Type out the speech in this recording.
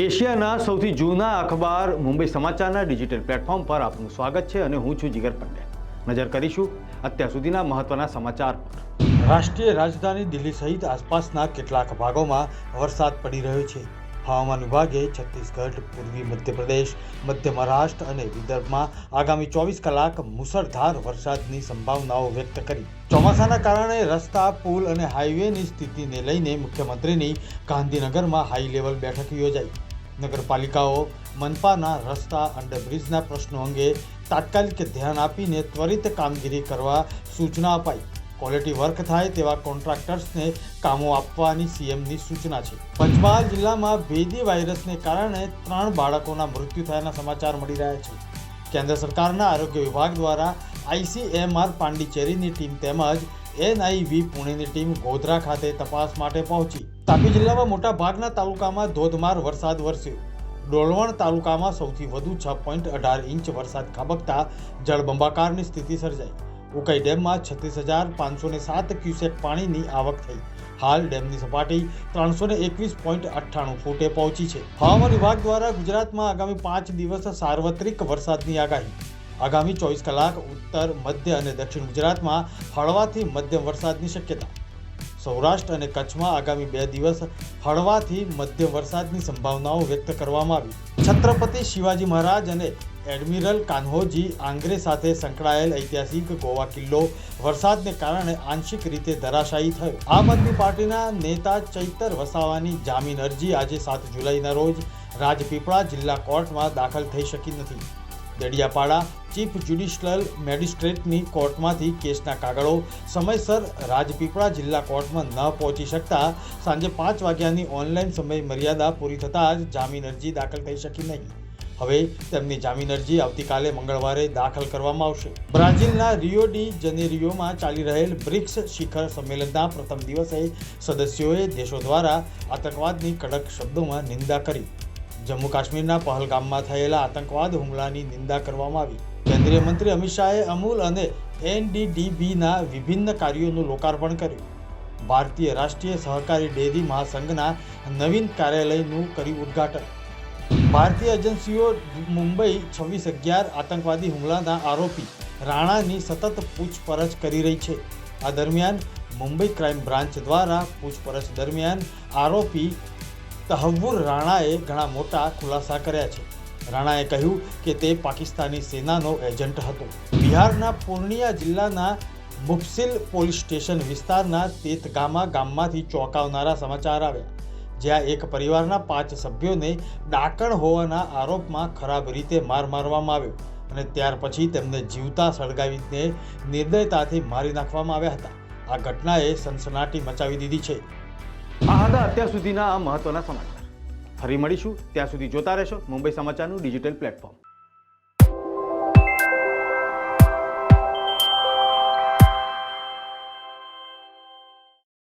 એશિયાના સૌથી જૂના અખબાર મુંબઈ સમાચારના ડિજિટલ પ્લેટફોર્મ પર આપનું સ્વાગત છે અને હું છું જીગર પંડ્યા. નજર કરીશું અત્યાર સુધીના મહત્વના સમાચાર પર. રાષ્ટ્રીય રાજધાની દિલ્હી સહિત આસપાસના કેટલાક ભાગોમાં વરસાદ પડી રહ્યો છે. હવામાન વિભાગે છત્તીસગઢ, પૂર્વી મધ્યપ્રદેશ, મધ્ય મહારાષ્ટ્ર અને વિદર્ભમાં આગામી ચોવીસ કલાક મુસળધાર વરસાદની સંભાવનાઓ વ્યક્ત કરી. ચોમાસાના કારણે રસ્તા, પુલ અને હાઈવેની સ્થિતિને લઈને મુખ્યમંત્રીની ગાંધીનગરમાં હાઈ લેવલ બેઠક યોજાઈ. નગરપાલિકાઓ, મનપાના રસ્તા, અંડરબ્રિજના પ્રશ્નો અંગે તાત્કાલિક ધ્યાન આપીને ત્વરિત કામગીરી કરવા સૂચના અપાઈ. ક્વોલિટી વર્ક થાય તેવા કોન્ટ્રાક્ટર્સને કામો આપવાની સીએમની સૂચના છે. પંચમહાલ જિલ્લામાં ભેદી વાયરસને કારણે ત્રણ બાળકોના મૃત્યુ થયાના સમાચાર મળી રહ્યા છે. કેન્દ્ર સરકારના આરોગ્ય વિભાગ દ્વારા આઈસીએમઆર પાંડિચેરીની ટીમ તેમજ એનઆઈવી પુણેની ટીમ ગોધરા ખાતે તપાસ માટે પહોંચી. તાપી જિલ્લામાં મોટા ભાગના તાલુકામાં ધોધમાર વરસાદ વરસ્યો. ડોલવણ તાલુકામાં સૌથી વધુ છ પોઈન્ટ અઢાર ઇંચ વરસાદ ખાબકતા જળબંબાકારની સ્થિતિ સર્જાઈ. ઉકાઈ ડેમમાં છત્રીસ હજાર પાંચસો ને સાત ક્યુસેક પાણીની આવક થઈ. હાલ ડેમની સપાટી ત્રણસો ને એકવીસ પોઈન્ટ અઠ્ઠાણું ફૂટે પહોંચી છે. હવામાન વિભાગ દ્વારા ગુજરાતમાં આગામી પાંચ દિવસ સાર્વત્રિક વરસાદની આગાહી. આગામી ચોવીસ કલાક ઉત્તર, મધ્ય અને દક્ષિણ ગુજરાતમાં હળવાથી મધ્યમ વરસાદની શક્યતા. સૌરાષ્ટ્ર અને કચ્છમાં આગામી બે દિવસ હળવાથી મધ્યમ વરસાદની સંભાવનાઓ વ્યક્ત કરવામાં આવી. છત્રપતિ શિવાજી મહારાજ અને એડમિરલ કાન્હોજી આંગ્રે સાથે સંકળાયેલ ઐતિહાસિક ગોવા કિલ્લો વરસાદને કારણે આંશિક રીતે ધરાશાયી થયો. આમ આદમી પાર્ટીના નેતા ચૈતર વસાવાની જામીન અરજી આજે સાત જુલાઈના રોજ રાજપીપળા જિલ્લા કોર્ટમાં દાખલ થઈ શકી નથી. દડિયાપાડા ચીફ જ્યુડિશિયલ મેજિસ્ટ્રેટની કોર્ટમાંથી કેસના કાગળો સમયસર રાજપીપળા જિલ્લા કોર્ટમાં ન પહોંચી શકતા સાંજે પાંચ વાગ્યાની ઓનલાઈન સમય મર્યાદા પૂરી થતાં જ જામીન અરજી દાખલ થઈ શકી નહીં. હવે તેમની જામીન અરજી આવતીકાલે મંગળવારે દાખલ કરવામાં આવશે. બ્રાઝિલના રિયો ડી જનેરિયોમાં ચાલી રહેલ બ્રિક્સ શિખર સંમેલનના પ્રથમ દિવસે સદસ્યોએ દેશો દ્વારા આતંકવાદની કડક શબ્દોમાં નિંદા કરી. જમ્મુ કાશ્મીરના પહલગામમાં થયેલા આતંકવાદ હુમલાની નિંદા કરવામાં આવી. કેન્દ્રીય મંત્રી અમિત શાહે અમૂલ અને એનડીડીબીના વિભિન્ન કાર્યોનું લોકાર્પણ કર્યું. ભારતીય રાષ્ટ્રીય સહકારી ડેરી મહાસંઘના નવીન કાર્યાલયનું કર્યું ઉદ્ઘાટન. ભારતીય એજન્સીઓ મુંબઈ છવ્વીસ અગિયાર આતંકવાદી હુમલાના આરોપી રાણાની સતત પૂછપરછ કરી રહી છે. આ દરમિયાન મુંબઈ ક્રાઇમ બ્રાન્ચ દ્વારા પૂછપરછ દરમિયાન આરોપી તહવ્વુર રાણાએ ઘણા મોટા ખુલાસા કર્યા છે. રાણાએ કહ્યું કે તે પાકિસ્તાની સેનાનો એજન્ટ હતો. બિહારના પૂર્ણિયા જિલ્લાના મુફસિલ પોલીસ સ્ટેશન વિસ્તારના તેતગામા ગામમાંથી ચોંકાવનારા સમાચાર આવ્યા. જ્યાં એક પરિવારના પાંચ સભ્યોને ડાકણ હોવાના આરોપમાં ખરાબ રીતે માર મારવામાં આવ્યો અને ત્યાર પછી તેમને જીવતા સળગાવીને નિર્દયતાથી મારી નાખવામાં આવ્યા હતા. આ ઘટનાએ સનસનાટી મચાવી દીધી છે. આ હતા અત્યાર સુધીના આ મહત્વના સમાચાર. ફરી મળીશું. ત્યાં સુધી જોતા રહેશો મુંબઈ સમાચારનું ડિજિટલ પ્લેટફોર્મ.